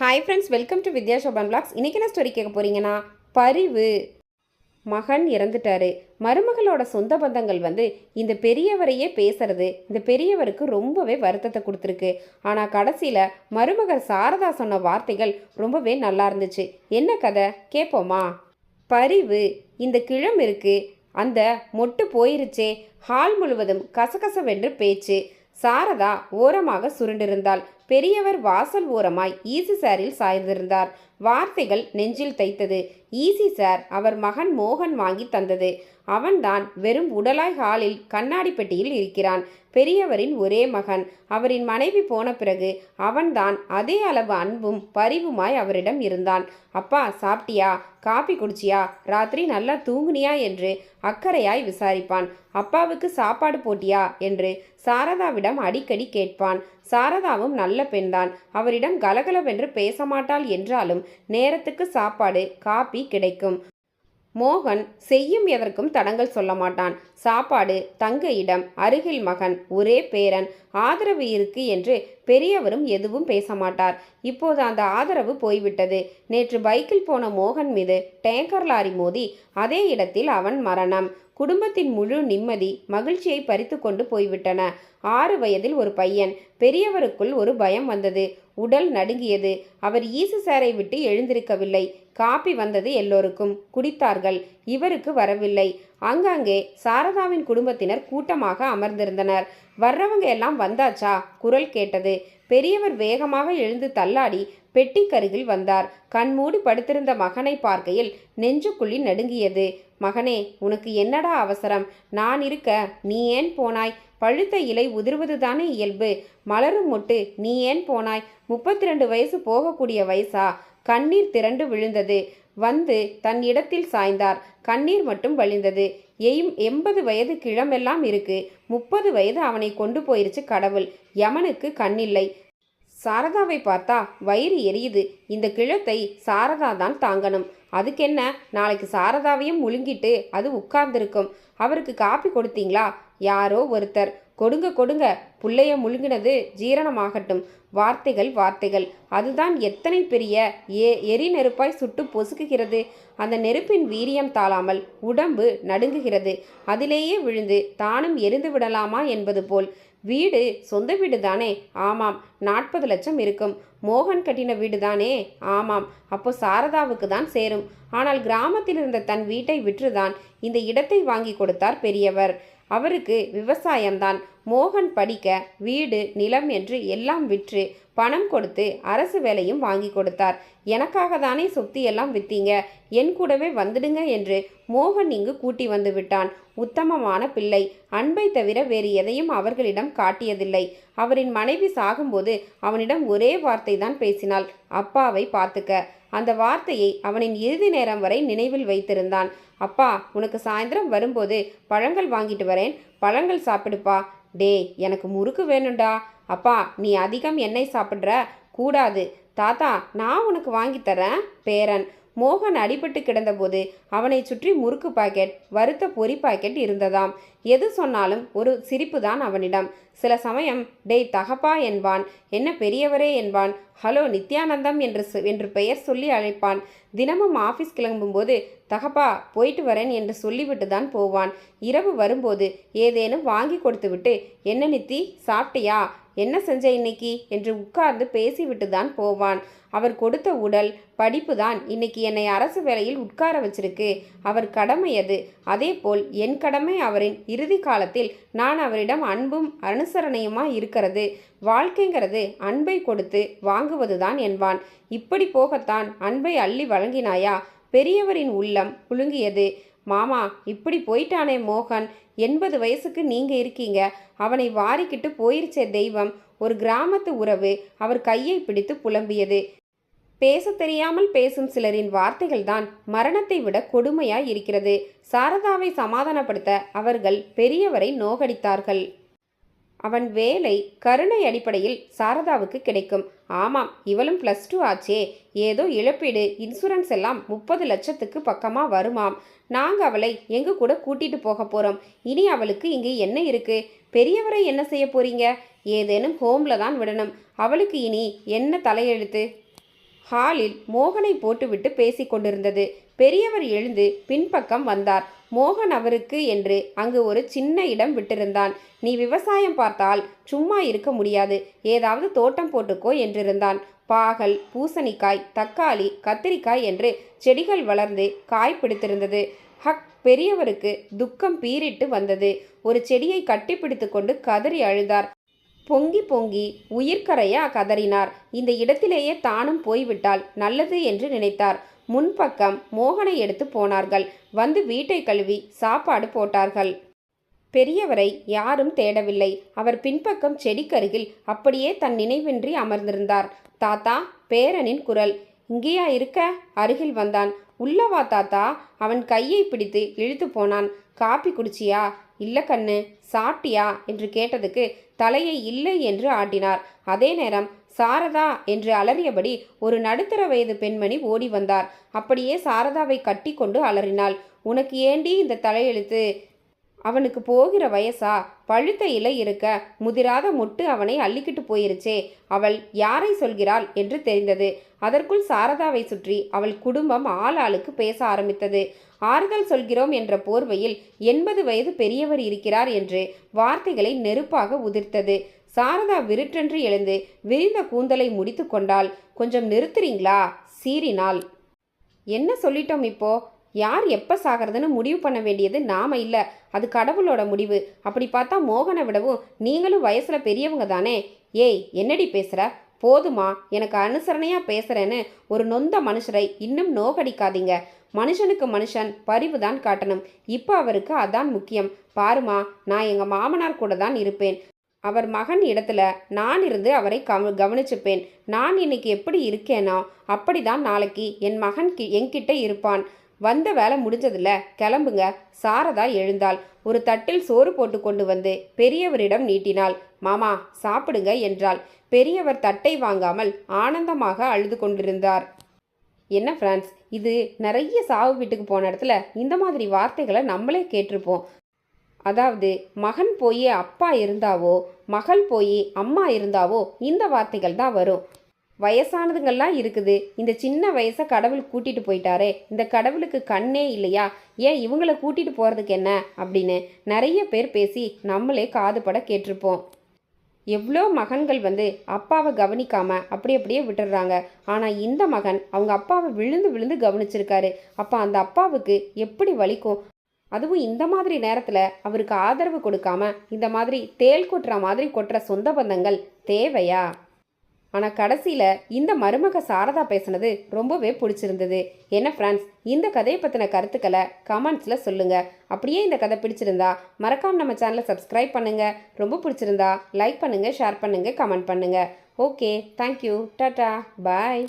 Hi friends welcome to Vidya Shoban vlogs இன்றைக்கி என்ன story கேட்க போகிறீங்கன்னா பரிவு. மகன் இறந்துட்டாரு. மருமகளோட சொந்த பந்தங்கள் வந்து இந்த பெரியவரையே பேசுறது. இந்த பெரியவருக்கு ரொம்பவே வருத்தத்தை கொடுத்துருக்கு. ஆனால் கடைசியில் மருமகள் சாரதா சொன்ன வார்த்தைகள் ரொம்பவே நல்லா இருந்துச்சு. என்ன கதை? கேட்போமா பரிவு. இந்த கிழம் இருக்கு. அந்த மொட்டு போயிருச்சே. ஹால் முழுவதும் கசகசவென்று பேச்சு. சாரதா ஓரமாக சுருண்டிருந்தாள். பெரியவர் வாசல் ஓரமாய் ஈசி சாரில் சாய்ந்திருந்தார். வார்த்தைகள் நெஞ்சில் தைத்தது. ஈசி சார் அவர் மகன் மோகன் வாங்கி தந்தது. அவன்தான் வெறும் உடலாய் ஹாலில் கண்ணாடி பெட்டியில் இருக்கிறான். பெரியவரின் ஒரே மகன். அவரின் மனைவி போன பிறகு அவன்தான் அதே அளவு அன்பும் பரிவுமாய் அவரிடம் இருந்தான். அப்பா சாப்பிட்டியா? காபி குடிச்சியா? ராத்திரி நல்லா தூங்குனியா? என்று அக்கறையாய் விசாரிப்பான். அப்பாவுக்கு சாப்பாடு போட்டியா? என்று சாரதாவிடம் அடிக்கடி கேட்பான். சாரதாவும் நல்ல பெண்தான். அவரிடம் கலகலவென்று பேச மாட்டாள் என்றாலும் நேரத்துக்கு சாப்பாடு காப்பி கிடைக்கும். மோகன் செய்யும் எதற்கும் தடங்கள் சொல்ல மாட்டான். சாப்பாடு தங்க இடம் அருகில் மகன் ஒரே பேரன் ஆதரவு இருக்கு என்று பெரியவரும் எதுவும் பேச மாட்டார். இப்போது அந்த ஆதரவு போய்விட்டது. நேற்று பைக்கில் போன மோகன் மீது டேங்கர் லாரி மோதி அதே இடத்தில் அவன் மரணம். குடும்பத்தின் முழு நிம்மதி மகிழ்ச்சியை பறித்து கொண்டு போய்விட்டன. ஆறு வயதில் ஒரு பையன் பெரியவருக்குள் ஒரு பயம் வந்தது. உடல் நடுங்கியது. அவர் ஈசு சாரை விட்டு எழுந்திருக்கவில்லை. காப்பி வந்தது எல்லோருக்கும். குடித்தார்கள். இவருக்கு வரவில்லை. அங்கங்கே சாரதாவின் குடும்பத்தினர் கூட்டமாக அமர்ந்திருந்தனர். வர்றவங்க எல்லாம் வந்தாச்சா? குரல் கேட்டது. பெரியவர் வேகமாக எழுந்து தள்ளாடி பெட்டிக்கருகில் வந்தார். கண்மூடி படுத்திருந்த மகனை பார்க்கையில் நெஞ்சுக்குள்ளி நடுங்கியது. மகனே உனக்கு என்னடா அவசரம்? நான் இருக்க நீ ஏன் போனாய்? பழுத்த இலை உதிர்வதுதானே இயல்பு. மலரும் மொட்டு நீ ஏன் போனாய்? முப்பத்தி ரெண்டு வயசு போகக்கூடிய வயசா? கண்ணீர் திரண்டு விழுந்தது. வந்து தன் இடத்தில் சாய்ந்தார். கண்ணீர் மட்டும் வழிந்தது. எயும் எண்பது வயது கிழமெல்லாம் இருக்கு. முப்பது வயது அவனை கொண்டு போயிருச்சு கடவுள். யமனுக்கு கண்ணில்லை. சாரதாவை பார்த்தா வயிறு எரியுது. இந்த கிழத்தை சாரதா தான் தாங்கணும். அதுக்கென்ன? நாளைக்கு சாரதாவையும் முழுங்கிட்டு அது உட்கார்ந்திருக்கும். அவருக்கு காப்பி கொடுத்தீங்களா? யாரோ ஒருத்தர். கொடுங்க கொடுங்க. புள்ளைய முழுங்கினது ஜீரணமாகட்டும். வார்த்தைகள் வார்த்தைகள். அதுதான் எத்தனை பெரிய ஏ எரி நெருப்பாய் சுட்டு பொசுக்குகிறது. அந்த நெருப்பின் வீரியம் தாழாமல் உடம்பு நடுங்குகிறது. அதிலேயே விழுந்து தானும் எரிந்து விடலாமா என்பது போல். வீடு சொந்த வீடு தானே ஆமாம். நாற்பது லட்சம் இருக்கும். மோகன் கட்டின வீடு தானே ஆமாம். அப்போ சாரதாவுக்கு தான் சேரும். ஆனால் கிராமத்தில் இருந்த தன் வீட்டை விற்றுதான் இந்த இடத்தை வாங்கி கொடுத்தார் பெரியவர். அவருக்கு விவசாயம்தான். மோகன் படிக்க வீடு நிலம் என்று எல்லாம் விற்று பணம் கொடுத்து அரசு வேலையும் வாங்கி கொடுத்தார். எனக்காக தானே சொத்து எல்லாம் வித்தீங்க? என் கூடவே வந்துடுங்க என்று மோகன் இங்கு கூட்டி வந்து விட்டான். உத்தமமான பிள்ளை. அன்பை தவிர வேறு எதையும் அவர்களிடம் காட்டியதில்லை. அவரின் மனைவி சாகும்போது அவனிடம் ஒரே வார்த்தை தான் பேசினாள். அப்பாவை பார்த்துக்க. அந்த வார்த்தையை அவனின் இறுதி நேரம் வரை நினைவில் வைத்திருந்தான். அப்பா உனக்கு சாயந்தரம் வரும்போது பழங்கள் வாங்கிட்டு வரேன். பழங்கள் சாப்பிடுப்பா. டேய் எனக்கு முறுக்கு வேணும்டா. அப்பா நீ அதிகம் எண்ணெய் சாப்பிட்ற? கூடாது. தாத்தா நான் உனக்கு வாங்கி தரேன். பேரன் மோகன் அடிபட்டு கிடந்தபோது அவனை சுற்றி முறுக்கு பாக்கெட் வறுத்த பொரி பாக்கெட் இருந்ததாம். எது சொன்னாலும் ஒரு சிரிப்பு தான் அவனிடம். சில சமயம் டேய் தகப்பா என்பான். என்ன பெரியவரே என்பான். ஹலோ நித்யானந்தம் என்று என்று பெயர் சொல்லி அழைப்பான். தினமும் ஆஃபீஸ் கிளம்பும்போது தகப்பா போயிட்டு வரேன் என்று சொல்லிவிட்டு தான் போவான். இரவு வரும்போது ஏதேனும் வாங்கி கொடுத்துவிட்டு என்ன நித்தி சாப்பிட்டியா? என்ன செஞ்ச இன்னைக்கு? என்று உட்கார்ந்து பேசிவிட்டு தான் போவான். அவர் கொடுத்த உடல் படிப்பு தான் இன்னைக்கு என்னை அரசு வேலையில் உட்கார வச்சிருக்கு. அவர் கடமை அது. அதேபோல் என் கடமை அவரின் இறுதி காலத்தில் நான் அவரிடம் அன்பும் அனுசரணையுமா இருக்கிறது. வாழ்க்கைங்கிறது அன்பை கொடுத்து வாங்குவதுதான் என்பான். இப்படி போகத்தான் அன்பை அள்ளி வழங்கினாயா? பெரியவரின் உள்ளம் குலுங்கியது. மாமா இப்படி போயிட்டானே மோகன். எண்பது வயசுக்கு நீங்கள் இருக்கீங்க. அவனை வாரிக்கிட்டு போயிருச்சே தெய்வம். ஒரு கிராமத்து உறவு அவர் கையை பிடித்து புலம்பியது. பேச தெரியாமல் பேசும் சிலரின் வார்த்தைகள்தான் மரணத்தை விட கொடுமையாய் இருக்கிறது. சாரதாவை சமாதானப்படுத்த அவர்கள் பெரியவரை நோகடித்தார்கள். அவன் வேலை கருணை அடிப்படையில் சாரதாவுக்கு கிடைக்கும். ஆமாம் இவளும் ப்ளஸ் டூ ஆச்சே. ஏதோ இழப்பீடு இன்சூரன்ஸ் எல்லாம் முப்பது லட்சத்துக்கு பக்கமாக வருமாம். நாங்கள் அவளை எங்கள் கூட கூட்டிட்டு போக போகிறோம் இனி அவளுக்கு இங்கே என்ன இருக்கு? பெரியவரை என்ன செய்ய போறீங்க? ஏதேனும் ஹோமில் தான் விடணும். அவளுக்கு இனி என்ன தலையெழுத்து? ஹாலில் மோகனை போட்டுவிட்டு பேசிக்கொண்டிருந்தது பெரியவர் எழுந்து பின்பக்கம் வந்தார். மோகன் அவருக்கு என்று அங்கு ஒரு சின்ன இடம் விட்டிருந்தான். நீ விவசாயம் பார்த்தால் சும்மா இருக்க முடியாது. ஏதாவது தோட்டம் போட்டுக்கோ என்றிருந்தான். பாகல் பூசணிக்காய் தக்காளி கத்திரிக்காய் என்று செடிகள் வளர்ந்து காய் பிடித்திருந்தது. ஹக்! பெரியவருக்கு துக்கம் பீறிட்டு வந்தது. ஒரு செடியை கட்டிப்பிடித்து கொண்டு கதறி அழுதார். பொங்கி பொங்கி உயிர்க்கரையா கதறினார். இந்த இடத்திலேயே தானும் போய்விட்டால் நல்லது என்று நினைத்தார். முன்பக்கம் மோகனை எடுத்து போனார்கள். வந்து வீட்டை கழுவி சாப்பாடு போட்டார்கள். பெரியவரை யாரும் தேடவில்லை. அவர் பின்பக்கம் செடிக்கருகில் அப்படியே தன் நினைவின்றி அமர்ந்திருந்தார். தாத்தா பேரனின் குரல். இங்கேயா இருக்க? அருகில் வந்தான். உள்ளவா தாத்தா? அவன் கையை பிடித்து இழுத்து போனான். காப்பி குடிச்சியா? இல்ல கண்ணு. சாப்பிட்டியா? என்று கேட்டதுக்கு தலையை இல்லை என்று ஆட்டினார். அதே நேரம் சாரதா என்று அலறியபடி ஒரு நடுத்தர வயது பெண்மணி ஓடி வந்தார். அப்படியே சாரதாவை கட்டி கொண்டு அலறினாள். உனக்கு ஏண்டி இந்த தலையெழுத்து? அவனுக்கு போகிற வயசா? பழுத்த இலை இருக்க முதிராத மொட்டு அவனை அள்ளிக்கிட்டு போயிருச்சே. அவள் யாரை சொல்கிறாள்? என்று தெரிந்தது. அதற்குள் சாரதாவை சுற்றி அவள் குடும்பம் ஆள் ஆளுக்கு பேச ஆரம்பித்தது. ஆறுதல் சொல்கிறோம் என்ற போர்வையில் எண்பது வயது பெரியவர் இருக்கிறார் என்று வார்த்தைகளை நெருப்பாக உதிர்த்தது. சாரதா விருட்டென்று எழுந்து விரிந்த கூந்தலை முடித்து கொண்டால் கொஞ்சம் நிறுத்துறீங்களா? சீறினாள் என்ன சொல்லிட்டோம் இப்போ? யார் எப்போ சாகிறதுன்னு முடிவு பண்ண வேண்டியது நாம இல்லை. அது கடவுளோட முடிவு. அப்படி பார்த்தா மோகனை விடவும் நீங்களும் வயசில் பெரியவங்க தானே. ஏய் என்னடி பேசுகிற போதுமா எனக்கு அனுசரணையாக பேசுகிறேன்னு ஒரு நொந்த மனுஷரை இன்னும் நோகடிக்காதீங்க. மனுஷனுக்கு மனுஷன் பரிவு தான் காட்டணும். இப்போ அவருக்கு அதான் முக்கியம். பாருமா நான் எங்கள் மாமனார் கூட தான் இருப்பேன். அவர் மகன் இடத்துல நான் இருந்து அவரை கவ கவனிச்சுப்பேன். நான் இன்னைக்கு எப்படி இருக்கேனோ? அப்படிதான் நாளைக்கு என் மகன் கி என்கிட்ட இருப்பான். வந்த வேலை முடிஞ்சதில்ல கிளம்புங்க. சாரதா எழுந்தாள். ஒரு தட்டில் சோறு போட்டு கொண்டு வந்து பெரியவரிடம் நீட்டினாள். மாமா சாப்பிடுங்க என்றாள். பெரியவர் தட்டை வாங்காமல் ஆனந்தமாக அழுது கொண்டிருந்தார். என்ன ஃப்ரெண்ட்ஸ் இது நிறைய சாவு வீட்டுக்கு போன இடத்துல இந்த மாதிரி வார்த்தைகளை நம்மளே கேட்டிருப்போம். அதாவது மகன் போய் அப்பா இருந்தாவோ மகள் போய் அம்மா இருந்தாவோ இந்த வார்த்தைகள் தான் வரும். வயசானதுங்கள்லாம் இருக்குது. இந்த சின்ன வயசை கடவுள் கூட்டிட்டு போயிட்டாரே. இந்த கடவுளுக்கு கண்ணே இல்லையா? ஏன் இவங்களை கூட்டிட்டு போகிறதுக்கு என்ன? அப்படின்னு நிறைய பேர் பேசி நம்மளே காதுபட கேட்டிருப்போம். எவ்வளோ மகன்கள் வந்து அப்பாவை கவனிக்காம அப்படி அப்படியே விட்டுடுறாங்க. ஆனால் இந்த மகன் அவங்க அப்பாவை விழுந்து விழுந்து கவனிச்சிருக்காரு. அப்போ அந்த அப்பாவுக்கு எப்படி வலிக்கும்? அதுவும் இந்த மாதிரி நேரத்தில் அவருக்கு ஆதரவு கொடுக்காம இந்த மாதிரி தேள் கொட்டுற மாதிரி கொட்டுற சொந்த பந்தங்கள் தேவையா? ஆனால் கடைசியில் இந்த மருமக சாரதா பேசுனது ரொம்பவே பிடிச்சிருந்தது. என்ன ஃப்ரெண்ட்ஸ் இந்த கதையை பற்றின கருத்துக்களை கமெண்ட்ஸில் சொல்லுங்கள் அப்படியே இந்த கதை பிடிச்சிருந்தா மறக்காம நம்ம சேனலை சப்ஸ்கிரைப் பண்ணுங்கள் ரொம்ப பிடிச்சிருந்தா லைக் பண்ணுங்கள் ஷேர் பண்ணுங்கள் கமெண்ட் பண்ணுங்கள் ஓகே தேங்க்யூ டாட்டா பாய்